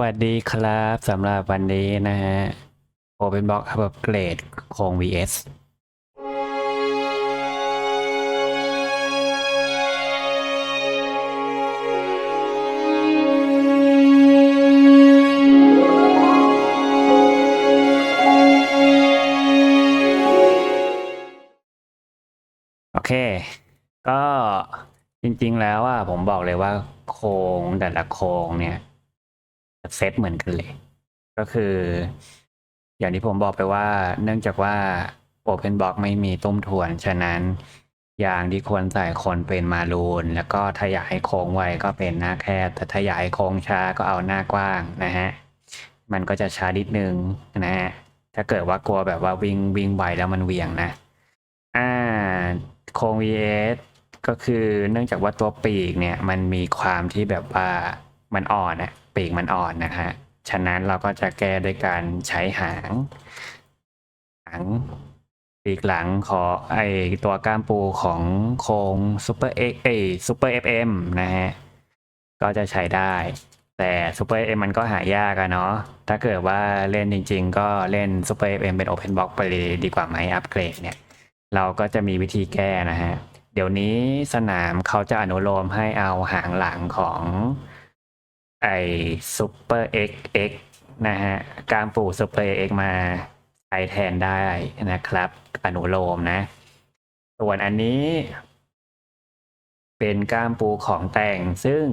วัสดีครับสำหรับวันนี้นะฮะโอเป็นบล็อกอัปเกรดโครง vs โอเค ก็จริงๆแล้วอะผมบอกเลยว่าโครงแต่ละโครงเนี่ย เซตเหมือนกันเลย ก็คือ อย่างที่ผมบอกไปว่า เนื่องจากว่า Open Box ไม่มีตุ้มทวน ฉะนั้นยางที่ควรใส่คนเป็นมารูน แล้วก็ถ้าอยากให้โค้งไวก็เป็นหน้าแคบแต่ถ้าอยากให้โค้งช้าก็เอาหน้ากว้างนะฮะมันก็จะช้านิดนึงนะฮะถ้าเกิดว่ากลัวแบบว่าวิ่งวิ่งไวแล้วมันเหวี่ยงนะอ่าโครง VS ก็คือเนื่องจากว่าตัวปีกเนี่ย มันมีความที่แบบว่ามันอ่อนอะ ปีกมันอ่อนนะฮะฉะนั้นเราก็จะแก้ด้วยการใช้หางหางปีกหลังของไอตัวก้ามปูของโครงซูเปอร์เอ็กเอซูเปอร์เอฟเอ็มนะฮะก็จะใช้ได้ แต่ซูเปอร์เอ็มมันก็หายากอะเนาะถ้าเกิดว่าเล่นจริง ๆ ก็เล่นซูเปอร์เอ็มเป็นโอเพนบ็อกไปเลยดีกว่าไหมอัปเกรดเนี่ยเราก็จะมีวิธีแก้นะฮะ เดี๋ยวนี้สนามเขาจะอนุโลมให้เอาหางหลังของ ไอซูเปอร์เอ็กเอ็กนะฮะการปลูกซูเปอร์เอ็กมาใช้แทนได้นะครับ อนุโลมนะ ส่วนอันนี้ เป็นกามปูของแต่งซึ่ง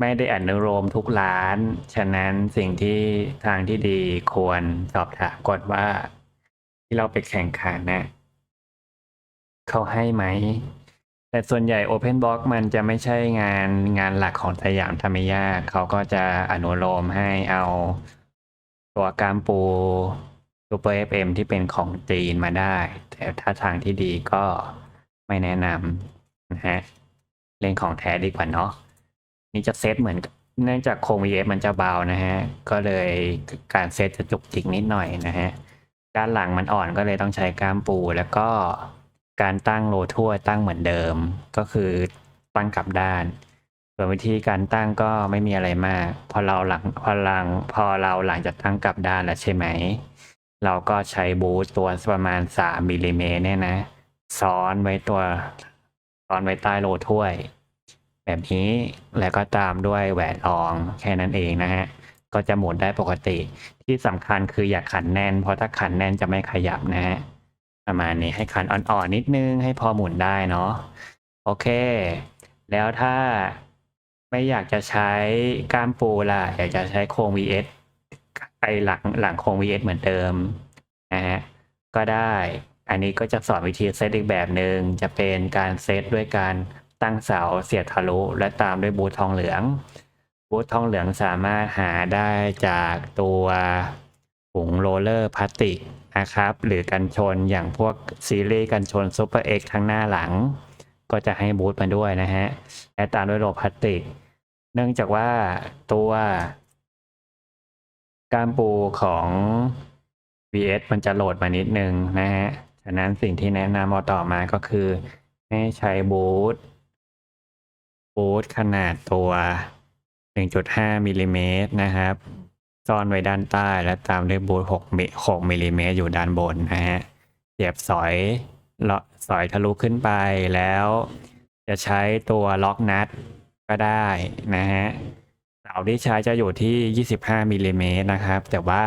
ไม่ได้อนุโลมทุกร้าน ฉะนั้นสิ่งที่ทางที่ดีควรสอบถามก่อนว่า ที่เราไปแข่งขันนะ เขาให้ไหม แต่ส่วนใหญ่ Open Box มันจะไม่ใช่งานงานหลักของสยามธรรมยาเขาก็จะอนุโลมให้เอาตัวกามปู Super FM ที่เป็นของจีนมาได้ แต่ถ้าทางที่ดีก็ไม่แนะนำนะฮะ เล่นของแท้ดีกว่าเนาะนี่จะเซตเหมือนเนื่องจากโครง VS มันจะเบานะฮะ ก็เลยการเซตจะจุกจิกนิดหน่อยนะฮะ ด้านหลังมันอ่อนก็เลยต้องใช้กล้ามปูแล้วก็ การตั้งโลทั่วตั้งเหมือนเดิม ก็คือตั้งกลับด้าน ส่วนวิธีการตั้งก็ไม่มีอะไรมาก พอเราหลังพอหลังพอเราหลังจากตั้งกลับด้านแล้วใช่ไหม เราก็ใช้บูสต์ตัวประมาณสามมิลลิเมตรเนี่ยนะ ซ้อนไว้ตัวซ้อนไว้ใต้โลถ้วย แบบนี้แล้วก็ตามด้วยแหวนรองแค่นั้นเองนะฮะก็จะหมุนได้ปกติ ที่สำคัญคืออย่าขันแน่น เพราะถ้าขันแน่นจะไม่ขยับนะฮะ ประมาณนี้ให้ขันอ่อนๆนิดนึงให้พอหมุนได้เนาะโอเค แล้วถ้าไม่อยากจะใช้ก้ามปูล่ะ อยากจะใช้โครง VS ไอหลังหลังโครง VS เหมือนเดิมนะฮะก็ได้ อันนี้ก็จะสอนวิธีเซตอีกแบบหนึ่งจะเป็นการเซตด้วยการตั้งเสาเสียบทะลุ และตามด้วยบูททองเหลือง บูททองเหลืองสามารถหาได้จากตัวถุงโรลเลอร์พลาสติก นะครับ หรือกันชนอย่างพวกซีรีส์กันชนซูเปอร์เอ็กทั้งหน้าหลัง ก็จะให้บูทมาด้วยนะฮะและตามด้วยโลพลาสติก เนื่องจากว่าตัวกามปูของ VS มันจะโหลดมานิดนึงนะฮะ ฉะนั้นสิ่งที่แนะนำเอาต่อมาก็คือ ให้ใช้บูทบูทขนาดตัว 1.5มิลลิเมตรนะครับ ซ่อนไว้ด้านใต้และตามด้วยบูท6มิ6มิลลิเมตรอยู่ด้านบนนะฮะเสียบสอยเลาะสอยทะลุขึ้นไปแล้ว จะใช้ตัวล็อกนัดก็ได้นะฮะเสาที่ใช้จะอยู่ที่ 25มิลลิเมตรนะครับ แต่ว่า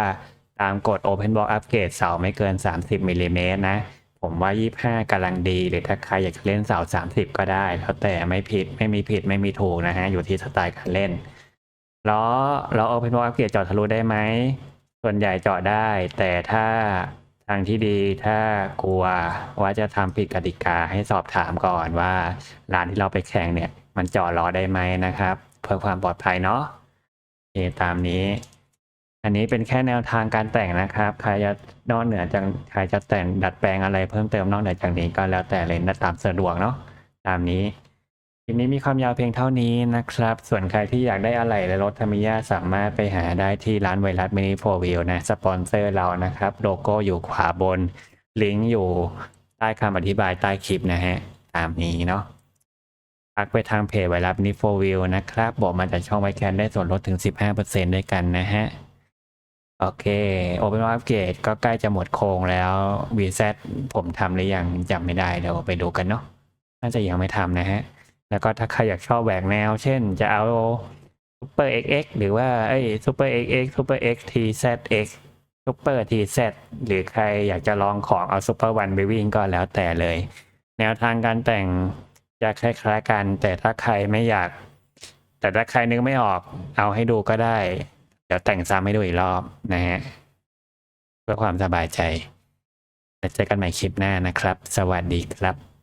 ตามกฎ Open Box Upgrade เสาไม่เกิน 30มิลลิเมตรนะ ผมว่า 25กำลังดี หรือถ้าใครอยากเล่นเสา 30 ก็ได้แล้วแต่ไม่ผิดไม่มีผิดไม่มีถูกนะฮะ อยู่ที่สไตล์การเล่น ล้อล้อ Open Box Upgrade เจาะทะลุได้ไหม ส่วนใหญ่เจาะได้ แต่ถ้าทางที่ดีถ้ากลัวว่าจะทำผิดกติกาให้สอบถามก่อนว่าร้านที่เราไปแข่งเนี่ย มันเจาะล้อได้ไหมนะครับ เพื่อความปลอดภัยเนาะโอตามนี้ อันนี้เป็นแค่แนวทางการแต่งนะครับ ใครจะนอกเหนือจากใครจะแต่งดัดแปลงอะไรเพิ่มเติมนอกเหนือจากนี้ก็แล้วแต่เลยนะตามสะดวกเนาะตามนี้ คลิปนี้มีความยาวเพียงเท่านี้นะครับ ส่วนใครที่อยากได้อะไรและรถธรรมิยาสามารถไปหาได้ที่ร้านไวรัสมินิโฟวิลนะ สปอนเซอร์เรานะครับ โลโก้อยู่ขวาบน ลิงก์อยู่ใต้คำอธิบายใต้คลิปนะฮะ ตามนี้เนาะทักไปทางเพจไวรับนิโฟวิวนะครับ บอกมาจากช่องไวแคนได้ส่วนลดถึง 15%ด้วยกันนะฮะ โอเค Open w a r p Gate ก็ใกล้จะหมดโครงแล้ว VZ ผมทำหรือยังจำไม่ได้เดี๋ยวไปดูกันเนาะน่าจะยังไม่ทำนะฮะ แล้วก็ถ้าใครอยากชอบแหวกแนว เช่นจะเอา Super XX หรือว่าเอ้ Super XX Super X TZX Super TZ หรือใครอยากจะลองของเอา Super One ไปวิ่งก็แล้วแต่เลย แนวทางการแต่งจะคล้ายๆกัน แต่ถ้าใครไม่อยาก แต่ถ้าใครนึกไม่ออกเอาให้ดูก็ได้ เดี๋ยวแต่งซ้ำให้ดูอีกรอบนะฮะ เพื่อความสบายใจแล้วเจอกันใหม่คลิปหน้านะครับ สวัสดีครับ